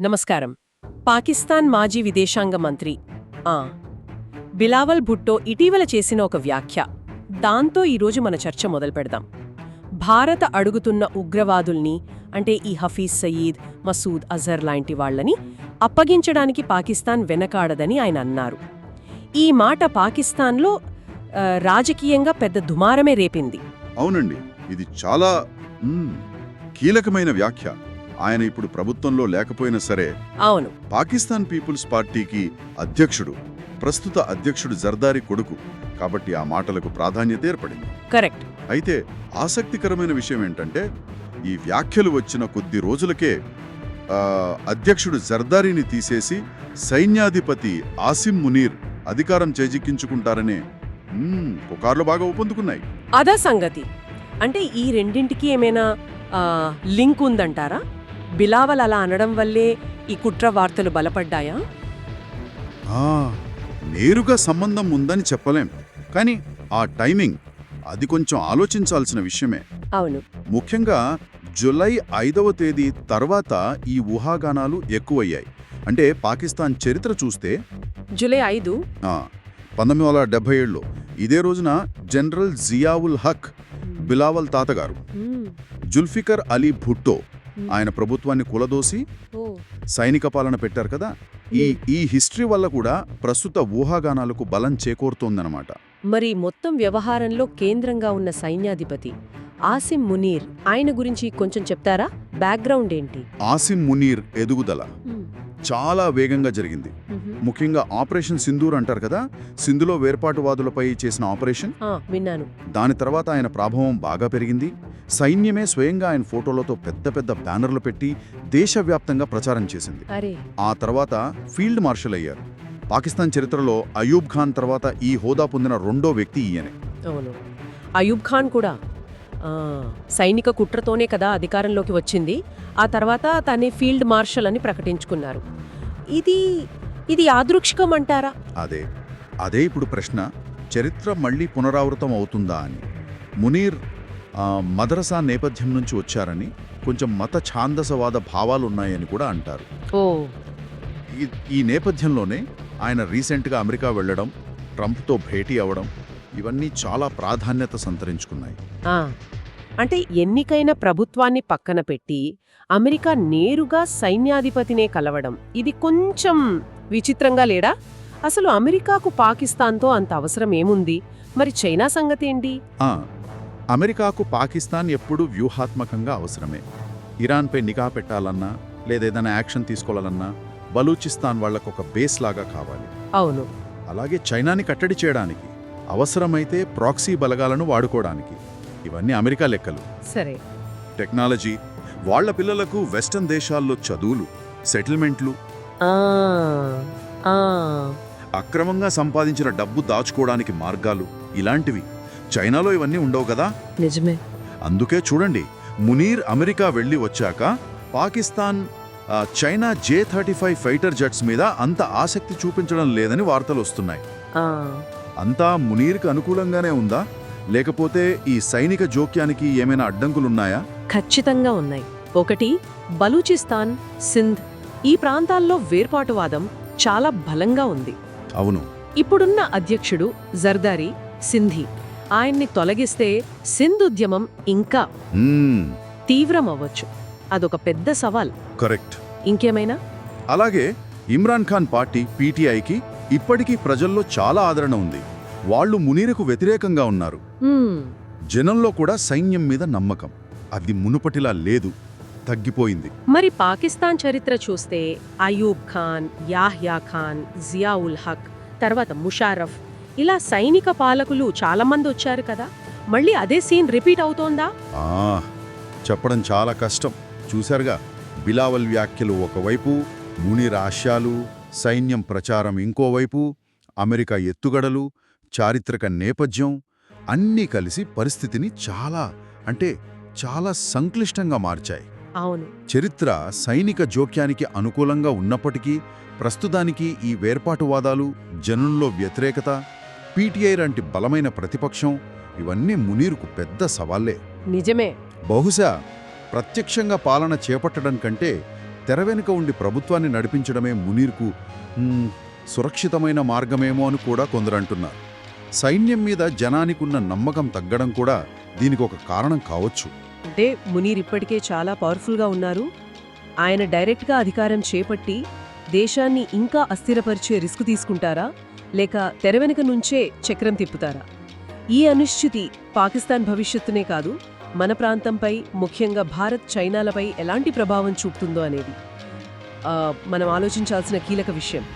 నమస్కారం. పాకిస్తాన్ మాజీ విదేశాంగ మంత్రి ఆ. బిలావల్ భుట్టో ఇటీవల చేసిన ఒక వ్యాఖ్య. దాంతో ఈరోజు మన చర్చ మొదలు పెడదాం. భారత అడుగుతున్న ఉగ్రవాదుల్ని అంటే ఈ హఫీజ్ సయీద్ మసూద్ అజర్ లాంటి వాళ్ళని అప్పగించడానికి పాకిస్తాన్ వెనకాడదని ఆయన అన్నారు. ఈ మాట పాకిస్తాన్లో రాజకీయంగా పెద్ద దుమారమే రేపింది. అవునండి. ఇది చాలా కీలకమైన వ్యాఖ్య. ఆయన ఇప్పుడు ప్రభుత్వంలో లేకపోయినా సరే అవును. పాకిస్తాన్ పీపుల్స్ పార్టీకి అధ్యక్షుడు ప్రస్తుత అధ్యక్షుడు జర్దారి కొడుకు. కాబట్టి ఆ మాటలకు ప్రాధాన్యత ఏర్పడింది. కరెక్ట్. అయితే ఆసక్తికరమైన విషయం ఏంటంటే ఈ వ్యాఖ్యలు వచ్చిన కొద్ది రోజులకే అధ్యక్షుడు జర్దారీని తీసేసి సైన్యాధిపతి ఆసిం మునీర్ అధికారం చేజిక్కించుకుంటారనే పుకార్లు బాగా ఊపందుకున్నాయి. అదా సంగతి. అంటే ఈ రెండింటికి ఏమైనా లింక్ ఉందంటారా? బిలావల్ అలా అనడం వల్లే ఈ కుట్ర వార్తలు బలపడ్డాయా? నేరుగా సంబంధం ఉందని చెప్పలేం. కానీ ఆ టైమింగ్ అది కొంచెం ఆలోచించాల్సిన విషయమే. అవును. ముఖ్యంగా జులై ఐదవ తేదీ తర్వాత ఈ ఊహాగానాలు ఎక్కువయ్యాయి. అంటే పాకిస్తాన్ చరిత్ర చూస్తే జూలై ఐదు? పంతొమ్మిది వందల డెబ్బై ఏడులో ఇదే రోజున జనరల్ జియావుల్ హక్ బిలావల్ తాతగారు. జుల్ఫికర్ అలీ భుట్టో ఆయన ప్రభుత్వాన్ని కులదోసి సైనిక పాలన పెట్టారు కదా ఈ ఈ హిస్టరీ వల్ల కూడా ప్రస్తుత ఊహాగానాలకు బలం చేకూరుతోందనమాట మరి మొత్తం వ్యవహారంలో కేంద్రంగా ఉన్న సైన్యాధిపతి ఆసిమ్ మునీర్ ఆయన గురించి కొంచెం చెప్తారా? బ్యాక్గ్రౌండ్ ఏంటి? ఆసిమ్ మునీర్ ఎదుగుదల చాలా వేగంగా జరిగింది. ముఖ్యంగా ఆపరేషన్ సింధూర్ అంటారు కదా? సింధులో వేర్పాటువాదులపై చేసిన ఆపరేషన్? విన్నాను. దాని తర్వాత ఆయన ప్రాభవం బాగా పెరిగింది. సైన్యమే స్వయంగా ఆయన ఫోటోలతో పెద్ద పెద్ద బ్యానర్లు పెట్టి దేశవ్యాప్తంగా ప్రచారం చేసింది. ఆ తర్వాత ఫీల్డ్ మార్షల్ అయ్యారు. పాకిస్తాన్ చరిత్రలో అయూబ్ ఖాన్ తర్వాత ఈ హోదా పొందిన రెండో వ్యక్తి ఈయనే. అయూబ్ ఖాన్ కూడా సైనిక కుట్రతోనే కదా అధికారంలోకి వచ్చింది. ఆ తర్వాత తనే ఫీల్డ్ మార్షల్ అని ప్రకటించుకున్నారు. ఇది ఇది యాదృచ్ఛికం అంటారా అదే అదే ఇప్పుడు ప్రశ్న. చరిత్ర మళ్ళీ పునరావృతం అవుతుందా అని. మునీర్ మదరసా నేపథ్యం నుంచి వచ్చారని కొంచెం మత ఛాందసవాద భావాలున్నాయని కూడా అంటారు. ఓ. ఈ- నేపథ్యంలోనే ఆయన రీసెంట్గా అమెరికా వెళ్ళడం ట్రంప్తో భేటీ అవ్వడం ఇవన్నీ చాలా ప్రాధాన్యత సంతరించుకున్నాయి. అంటే ఎన్నికైన ప్రభుత్వాన్ని పక్కన పెట్టి అమెరికా నేరుగా సైన్యాధిపతినే కలవడం ఇది కొంచెం విచిత్రంగా లేడా? అసలు అమెరికాకు పాకిస్తాన్తో అంత అవసరం ఏముంది? మరి చైనా సంగతి ఏంటి అమెరికాకు పాకిస్తాన్ ఎప్పుడూ వ్యూహాత్మకంగా అవసరమే. ఇరాన్పై నిఘా పెట్టాలన్నా లేదేదైనా యాక్షన్ తీసుకోవాలన్నా బలూచిస్తాన్ వాళ్ళకు ఒక బేస్ లాగా కావాలి. అవును. అలాగే చైనాని కట్టడి చేయడానికి అవసరమైతే ప్రాక్సీ బలగాలను వాడుకోవడానికి. ఇవన్నీ అమెరికా లెక్కలు. సరే. టెక్నాలజీ వాళ్ళ పిల్లలకు వెస్టర్న్ దేశాల్లో చదువులు సెటిల్మెంట్లు అక్రమంగా సంపాదించిన డబ్బు దాచుకోవడానికి మార్గాలు ఇలాంటివి. చైనాలో ఇవన్నీ ఉండవు కదా? నిజమే. అందుకే చూడండి మునీర్ అమెరికా వెళ్ళి వచ్చాక Pakistan China J thirty five fighter jets మీద అంత ఆసక్తి చూపించడం లేదని వార్తలు వస్తున్నాయి. అంతా మునీర్కి అనుకూలంగానే ఉందా? లేకపోతే ఈ సైనిక జోక్యానికి ఏమైనా అడ్డంకులున్నాయా? ఖచ్చితంగా ఉన్నాయి. ఒకటి బలూచిస్తాన్ సింధ్ ఈ ప్రాంతాల్లో వేర్పాటువాదం చాలా బలంగా ఉంది. అవును. ఇప్పుడున్న అధ్యక్షుడు జర్దారి సింధి ఆయన్ని తొలగిస్తే సింధ్ ఉద్యమం ఇంకా మ్మ్, తీవ్రం అవ్వచ్చు అదొక పెద్ద సవాల్. కరెక్ట్. ఇంకేమైనా? అలాగే ఇమ్రాన్ ఖాన్ పార్టీ పీటీఐకి ఇప్పటికీ ప్రజల్లో చాలా ఆదరణ ఉంది. వాళ్ళు మునీరుకు వ్యతిరేకంగా ఉన్నారు. జనంలో కూడా సైన్యం మీద నమ్మకం. అది మునుపటిలా లేదు. తగ్గిపోయింది. మరి పాకిస్తాన్ చరిత్ర చూస్తే అయూబ్ ఖాన్ యాహ్యా ఖాన్ జియావుల్ హక్ తర్వాత ముషారఫ్ ఇలా సైనిక పాలకులు చాలా మంది వచ్చారు కదా. మళ్ళీ అదే సీన్ రిపీట్ అవుతోందా? చెప్పడం చాలా కష్టం. చూశారుగా బిలావల్ వ్యాఖ్యలు ఒకవైపు మునిర్ ఆశయాలు సైన్యం ప్రచారం ఇంకోవైపు అమెరికా ఎత్తుగడలు చారిత్రక నేపథ్యం అన్నీ కలిసి పరిస్థితిని చాలా అంటే చాలా సంక్లిష్టంగా మార్చాయి. అవును. చరిత్ర సైనిక జోక్యానికి అనుకూలంగా ఉన్నప్పటికీ ప్రస్తుతానికి ఈ వేర్పాటువాదాలు జనంలో వ్యతిరేకత పీటీఐ లాంటి బలమైన ప్రతిపక్షం ఇవన్నీ మునీరుకు పెద్ద సవాళ్ళే నిజమే. బహుశా ప్రత్యక్షంగా పాలన చేపట్టడం కంటే తెర వెనుక ఉండి ప్రభుత్వాన్ని నడిపించడమే మునీర్కు సురక్షితమైన మార్గమేమో అని కూడా కొందరు అంటున్నారు. సైన్యం మీద జనానికున్న నమ్మకం తగ్గడం కూడా దీనికి ఒక కారణం కావచ్చు. అంటే మునీర్ ఇప్పటికే చాలా పవర్ఫుల్గా ఉన్నారు. ఆయన డైరెక్ట్గా అధికారం చేపట్టి దేశాన్ని ఇంకా అస్థిరపరిచే రిస్క్ తీసుకుంటారా? లేక తెరవెనక నుంచే చక్రం తిప్పుతారా? ఈ అనిశ్చితి పాకిస్తాన్ భవిష్యత్తునే కాదు మన ప్రాంతంపై ముఖ్యంగా భారత్ చైనాలపై ఎలాంటి ప్రభావం చూపుతుందో అనేది. మనం ఆలోచించాల్సిన కీలక విషయం.